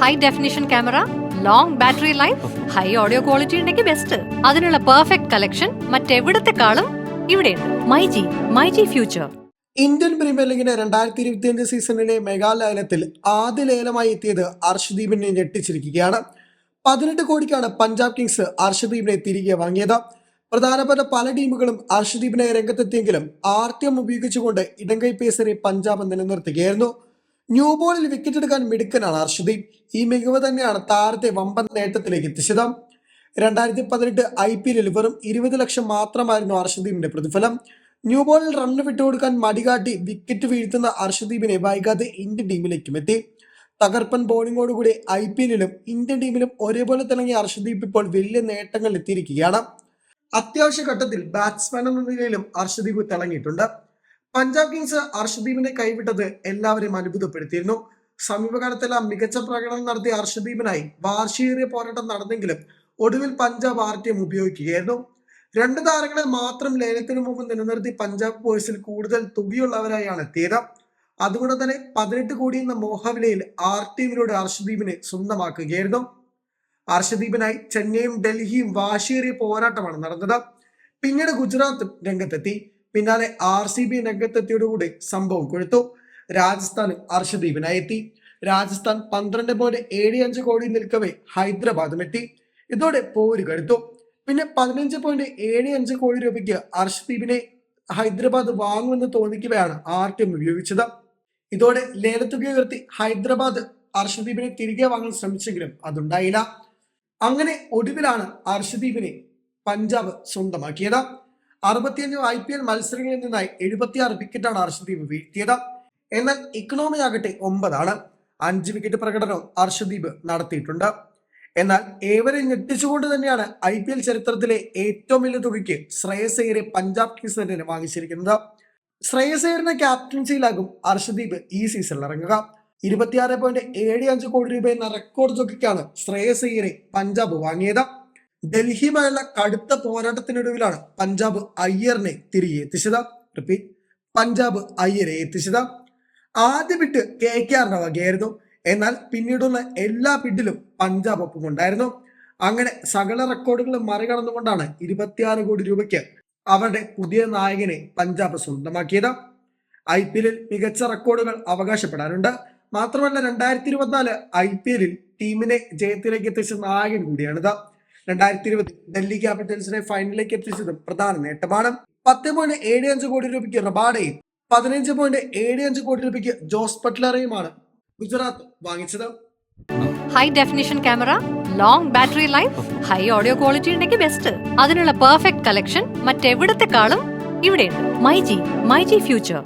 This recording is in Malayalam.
High definition camera long battery life high audio quality ഉണ്ടെങ്കിൽ ബെസ്റ്റ് അതിനുള്ള പെർഫെക്റ്റ് കളക്ഷൻ മറ്റെവിടത്തെക്കാളും ഇവിടെയുണ്ട്. MyG myG future Indian Premier ലീഗിന്റെ രണ്ടായിരത്തി ഇരുപത്തിയഞ്ച് സീസണിലെ മെഗാ ലേലത്തിൽ ആദ്യ ലേലമായി എത്തിയത് അർഷദീപിനെ ഞെട്ടിച്ചിരിക്കുകയാണ്. പതിനെട്ട് കോടിക്കാണ് പഞ്ചാബ് കിങ്സ് അർഷദീപിനെ തിരികെ വാങ്ങിയത്. പ്രധാനപ്പെട്ട പല ടീമുകളും അർഷദീപിനെ രംഗത്തെത്തിയെങ്കിലും ആർ ടി എം ഉപയോഗിച്ചുകൊണ്ട് ഇടങ്കൈ പേസറെ പഞ്ചാബ് നിലനിർത്തുകയായിരുന്നു. ന്യൂ ബോളിൽ വിക്കറ്റ് എടുക്കാൻ മിടുക്കനാണ് അർഷദീപ് ഈ മികവ് തന്നെയാണ് താരത്തെ വമ്പൻ നേട്ടത്തിലേക്ക് എത്തിച്ചത്. രണ്ടായിരത്തി പതിനെട്ട് ഐ പി എല്ലിൽ വെറും ഇരുപത് ലക്ഷം മാത്രമായിരുന്നു അർഷദീപിന്റെ പ്രതിഫലം. ന്യൂ ബോളിൽ റണ്ണ് വിട്ടുകൊടുക്കാൻ മടികാട്ടി വിക്കറ്റ് വീഴ്ത്തുന്ന അർഷദീപിനെ വൈകാതെ ഇന്ത്യൻ ടീമിലേക്കും എത്തി. തകർപ്പൻ ബോളിങ്ങോടുകൂടി ഐ പി എല്ലിലും ഇന്ത്യൻ ടീമിലും ഒരേപോലെ തിളങ്ങിയ അർഷദീപ് ഇപ്പോൾ വലിയ നേട്ടങ്ങൾ എത്തിയിരിക്കുകയാണ്. അത്യാവശ്യ ഘട്ടത്തിൽ ബാറ്റ്സ്മാൻ എന്ന നിലയിലും അർഷദീപ് തിളങ്ങിയിട്ടുണ്ട്. പഞ്ചാബ് കിങ്സ് അർഷദീപിനെ കൈവിട്ടത് എല്ലാവരെയും അത്ഭുതപ്പെടുത്തിയിരുന്നു. സമീപകാലത്തെല്ലാം മികച്ച പ്രകടനം നടത്തിയ അർഷദീപിനായി വാർഷികേറിയ പോരാട്ടം നടന്നെങ്കിലും ഒടുവിൽ പഞ്ചാബ് ആർ ടി ഉപയോഗിക്കുകയായിരുന്നു. രണ്ട് താരങ്ങളെ മാത്രം ലേലത്തിന് മുമ്പ് നിലനിർത്തി പഞ്ചാബ് ബോയ്സിൽ കൂടുതൽ തുകയുള്ളവരായാണ് എത്തിയത്. അതുകൊണ്ട് തന്നെ പതിനെട്ട് കോടി എന്ന മോഹവിലയിൽ ആർ ടീമിലൂടെ അർഷദീപിനെ സ്വന്തമാക്കുകയായിരുന്നു. അർഷദീപിനായി ചെന്നൈയും ഡൽഹിയും വാശിയേറിയ പോരാട്ടമാണ് നടന്നത്. പിന്നീട് ഗുജറാത്തും രംഗത്തെത്തി. പിന്നാലെ ആർ സി ബി രംഗത്തെത്തിയോടുകൂടി സംഭവം കൊഴുത്തു. രാജസ്ഥാൻ അർഷദീപിനായി എത്തി രാജസ്ഥാൻ പന്ത്രണ്ട് പോയിന്റ് ഏഴ് അഞ്ച് കോടി നിൽക്കവേ ഹൈദരാബാദും എത്തി ഇതോടെ പോര് കടുത്തു. പിന്നെ പതിനഞ്ച് പോയിന്റ് ഏഴ് അഞ്ച് കോടി രൂപയ്ക്ക് അർഷദീപിനെ ഹൈദരാബാദ് വാങ്ങുമെന്ന് തോന്നിക്കുകയാണ് ആർ ടി എം ഉപയോഗിച്ചത്. ഇതോടെ ലേലത്തുക ഉയർത്തി ഹൈദരാബാദ് അർഷദീപിനെ തിരികെ വാങ്ങാൻ ശ്രമിച്ചെങ്കിലും അതുണ്ടായില്ല. അങ്ങനെ ഒടുവിലാണ് അർഷദീപിനെ പഞ്ചാബ് സ്വന്തമാക്കിയത്. അറുപത്തിയഞ്ച് ഐ പി എൽ മത്സരങ്ങളിൽ നിന്നായി എഴുപത്തിയാറ് വിക്കറ്റാണ് അർഷദീപ് വീഴ്ത്തിയത്. എന്നാൽ ഇക്കണോമി ആകട്ടെ ഒമ്പതാണ്. അഞ്ച് വിക്കറ്റ് പ്രകടനം അർഷദീപ് നടത്തിയിട്ടുണ്ട്. എന്നാൽ ഏവരെ ഞെട്ടിച്ചുകൊണ്ട് തന്നെയാണ് ഐ പി എൽ ചരിത്രത്തിലെ ഏറ്റവും വലിയ തുകയ്ക്ക് ശ്രേയസ് അയ്യരെ പഞ്ചാബ് കിങ്സ് തന്നെ വാങ്ങിച്ചിരിക്കുന്നത്. ശ്രേയസ് ക്യാപ്റ്റൻസിയിലാകും അർഷദീപ് ഈ സീസണിൽ ഇറങ്ങുക. ഇരുപത്തിയാറ് പോയിന്റ് ഏഴ് അഞ്ച് കോടി രൂപ എന്ന റെക്കോർഡ് തുകയ്ക്കാണ് ശ്രേയസ് അയ്യരെ പഞ്ചാബ് വാങ്ങിയത്. ഡൽഹിയുമായുള്ള കടുത്ത പോരാട്ടത്തിനൊടുവിലാണ് പഞ്ചാബ് അയ്യറിനെ തിരികെ എത്തിച്ചത്. റിപ്പീറ്റ് പഞ്ചാബ് അയ്യരെ എത്തിച്ചത്. ആദ്യ ബിറ്റ് കെ കെ ആറിന്റെ വകയായിരുന്നു. എന്നാൽ പിന്നീടുള്ള എല്ലാ ബിഡിലും പഞ്ചാബ് ഒപ്പമുണ്ടായിരുന്നു അങ്ങനെ സകല റെക്കോർഡുകളും മറികടന്നുകൊണ്ടാണ് ഇരുപത്തിയാറ് കോടി രൂപയ്ക്ക് അവരുടെ പുതിയ നായകനെ പഞ്ചാബ് സ്വന്തമാക്കിയത്. ഐ പി എല്ലിൽ മികച്ച റെക്കോർഡുകൾ അവകാശപ്പെടാനുണ്ട്. മാത്രമല്ല രണ്ടായിരത്തി ഇരുപത്തിനാല് ഐ പി എല്ലിൽ ടീമിനെ ജയത്തിലേക്ക് എത്തിച്ച നായകൻ കൂടിയാണിത്. രണ്ടായിരത്തി ഇരുപത് ഡൽഹി ക്യാപിറ്റൽസിനെ ഫൈനലിലേക്ക് എത്തിച്ചത് പ്രധാന നേട്ടമാണ്. പത്ത് പോയിന്റ് ഏഴ് അഞ്ച് കോടി രൂപയ്ക്ക് റബാഡയും പതിനഞ്ച് പോയിന്റ് ഏഴ് അഞ്ച് കോടി രൂപയ്ക്ക് ജോസ് ബട്ട്ലറെയുമാണ് ഗുജറാത്ത് വാങ്ങിച്ചത്. High definition camera long battery life high audio quality ഉണ്ടെങ്കിൽ ബെസ്റ്റ് അതിനുള്ള പെർഫെക്റ്റ് കളക്ഷൻ മറ്റെവിടത്തെക്കാളും ഇവിടെയുണ്ട്. MyG myG future